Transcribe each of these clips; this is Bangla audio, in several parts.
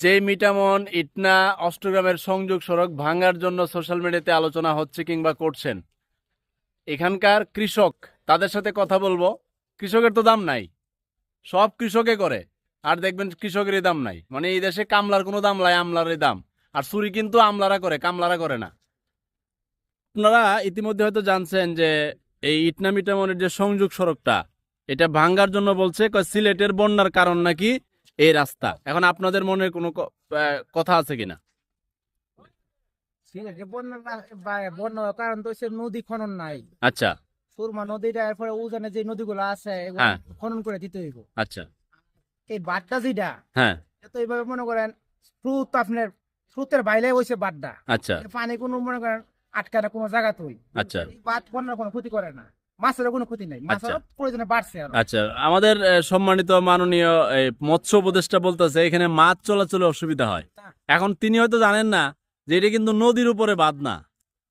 যে মিটামন, ইটনা, অষ্টগ্রামের সংযোগ সড়ক ভাঙার জন্য সোশ্যাল মিডিয়াতে আলোচনা হচ্ছে কিংবা করছেন। এখানকার কৃষক, তাদের সাথে কথা বলব। কৃষকের তো দাম নাই। সব কৃষকে করে। আর দেখবেন কৃষকেরই দাম নাই। মানে এই দেশে কামলার কোনো দাম নাই, আমলারই দাম। আর চুরি কিন্তু আমলারা করে, কামলারা করে না। আপনারা ইতিমধ্যে হয়তো জানছেন যে এই ইটনা মিটামনের যে সংযোগ সড়কটা, এটা ভাঙ্গার জন্য বলছে সিলেটের বন্যার কারণ নাকি এই রাস্তা। এখন আপনাদের মনে কোনো কথা আছে কিনা? কারণ তো নদী খনন নাই। আচ্ছা। সুরমা নদীটা এরপরে উজানে যে নদীগুলো আছে হ্যাঁ। খনন করে দিতে হইব। আচ্ছা। এই বাড্ডা যেটা হ্যাঁ। তো এইভাবে মনে করেন স্রোত আপনার স্রোতের বাইরে বাড্ডা। আচ্ছা। পানি কোনো মনে করেন আটকানো কোনো জায়গা তুই আচ্ছা। বাদ বন্যার কোনো ক্ষতি করে না। মাছের কোনো ক্ষতি নাই। মাছের প্রয়োজনে বাড়ছে আচ্ছা আমাদের সম্মানিত মাননীয় মৎস্য উপদেষ্টা বলতেছে এখানে মাছ চলাচলে অসুবিধা হয়। এখন তিনি হয়তো জানেন না যে এটা কিন্তু নদীর উপরে বাদ না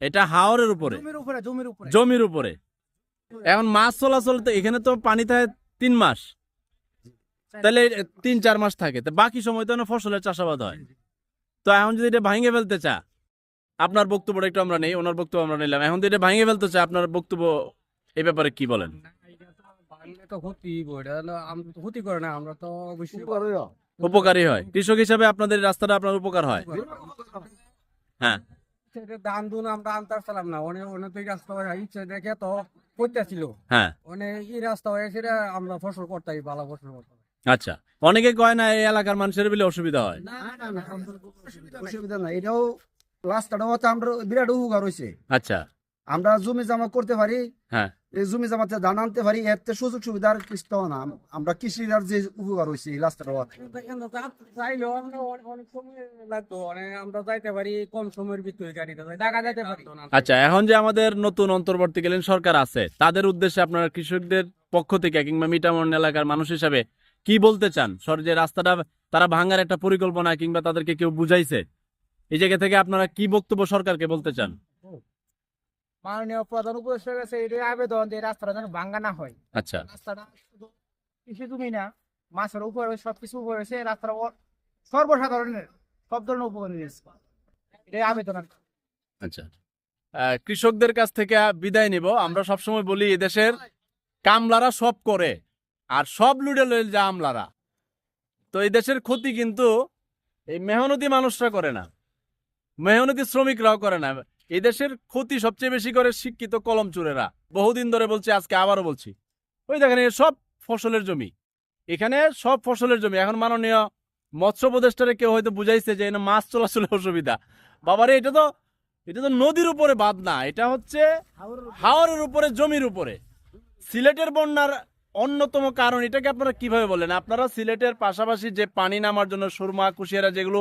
এটা হাওরের উপরে। জমির উপরে জমির উপরে। জমির উপরে। এখন মাছ চলাচল তো এখানে তো পানি থাকে তিন মাস। তাহলে তিন চার মাস থাকে। তো বাকি সময় তো ফসলের চাষাবাদ হয়। তো এখন যদি এটা ভাঙে ফেলতে চা আপনার বক্তব্যটা একটু আমরা নেই ওনার বক্তব্য আমরা নিলাম। এখন যদি এটা ভাঙে ফেলতে চা আপনার বক্তব্য এই ব্যাপারে কি বলেন? তো ক্ষতি এটা হলো আমরা তো ক্ষতি করে না আমরা তো উপকারী হয়। কৃষক হিসাবে আপনাদের রাস্তাটা আপনার উপকার হয়? হ্যাঁ। সেটা দুন আমরা আনতে না অনেক অনেক রাস্তা ইচ্ছে দেখে তো করতেছিল হ্যাঁ। অনেক এই রাস্তা হয়ে সেটা আমরা ফসল করতে ভালো ফসল করতে আচ্ছা অনেকে কয় না এই এলাকার মানুষের বলে অসুবিধা হয়। না না না অসুবিধা নাই। এটাও রাস্তাটা আমরা বিরাট উপকার হয়েছে আচ্ছা। আমরা জমি জমা করতে পারি। হ্যাঁ। জমি জমাতে ধান আনতে পারি এতে সুযোগ সুবিধার কিছু না। আমরা কৃষির যে উপকার হয়েছে এই রাস্তাটা হতে কিন্তু চাইলেও আমরা অনেক অনেক সময় লাগতো অনেক আমরা যাইতে পারি কম সময়ের ভিতরে গাড়িটা ঢাকা যাইতে পারি। আচ্ছা এখন যে আমাদের নতুন অন্তর্বর্তীকালীন সরকার আছে তাদের উদ্দেশ্যে আপনারা কৃষকদের পক্ষ থেকে কিংবা মিটামন এলাকার মানুষ হিসাবে কি বলতে চান? সর যে রাস্তাটা তারা ভাঙার একটা পরিকল্পনা কিংবা তাদেরকে কেউ বুঝাইছে এই জায়গা থেকে আপনারা কি বক্তব্য সরকারকে বলতে চান? মাননীয় প্রধান উপদেষ্টার কাছে এটাই আবেদন যে রাস্তাটা যেন ভাঙ্গা না হয়। আচ্ছা। রাস্তাটা শুধু কৃষি জমি না মাছের উপরে সবকিছু উপরে হয়েছে রাস্তাটা ও- সর্বসাধারণের সব ধরনের উপকার নিয়েছে এটাই আবেদন আচ্ছা। কৃষকদের কাছ থেকে বিদায় নিব। আমরা সবসময় বলি এদেশের কামলারা সব করে আর সব লুডে লইল যা আমলারা। তো এই দেশের ক্ষতি কিন্তু এই মেহনতি মানুষরা করে না। মেহনতি শ্রমিকরাও করে না। এই দেশের ক্ষতি সবচেয়ে বেশি করে শিক্ষিত কলম চুরেরা। বহুদিন ধরে বলছি, আজকে আবারও বলছি। ওই দেখেন সব ফসলের জমি। এখানে সব ফসলের জমি। এখন মাননীয় মৎস্য উপদেষ্টারে কেউ হয়তো বুঝাইছে যে এখানে মাছ চলাচলের অসুবিধা। বাবারে, এটা তো এটা তো নদীর উপরে বাদ না, এটা হচ্ছে হাওরের উপরে, জমির উপরে। সিলেটের বন্যার অন্যতম কারণ, এটাকে আপনারা কীভাবে বলেন আপনারা সিলেটের পাশাপাশি যে পানি নামার জন্য সুরমা, কুশিয়ারা যেগুলো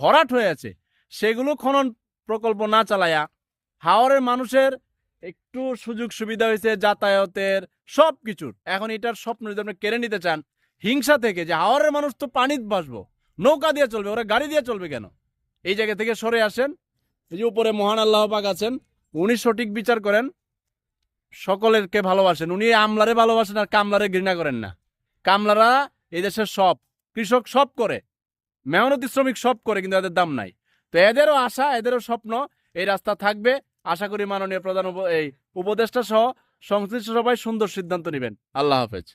ভরাট হয়ে আছে, সেগুলো খনন প্রকল্প না চালায়া হাওরের মানুষের একটু সুযোগ সুবিধা হয়েছে, যাতায়াতের সব কিছুর। এখন এটার স্বপ্ন যদি আপনি কেড়ে নিতে চান, হিংসা থেকে যে হাওরের মানুষ তো পানিতে বাসবো নৌকা দিয়ে চলবে, ওরা গাড়ি দিয়ে চলবে কেন? এই জায়গা থেকে সরে আসেন, এই যে উপরে মহান আল্লাহ পাক আছেন, উনি সঠিক বিচার করেন, সকলেরকে ভালোবাসেন। উনি আমলারে ভালোবাসেন আর কামলারে ঘৃণা করেন না। কামলারা এই দেশের সব, কৃষক সব করে, মেহনতি শ্রমিক সব করে, কিন্তু এদের দাম নাই। তো এদেরও আশা, এদেরও স্বপ্ন, এই রাস্তা থাকবে। আশা করি মাননীয় প্রধান এই উপদেষ্টা সহ সংশ্লিষ্ট সবাই সুন্দর সিদ্ধান্ত নেবেন। আল্লাহ হাফেজ।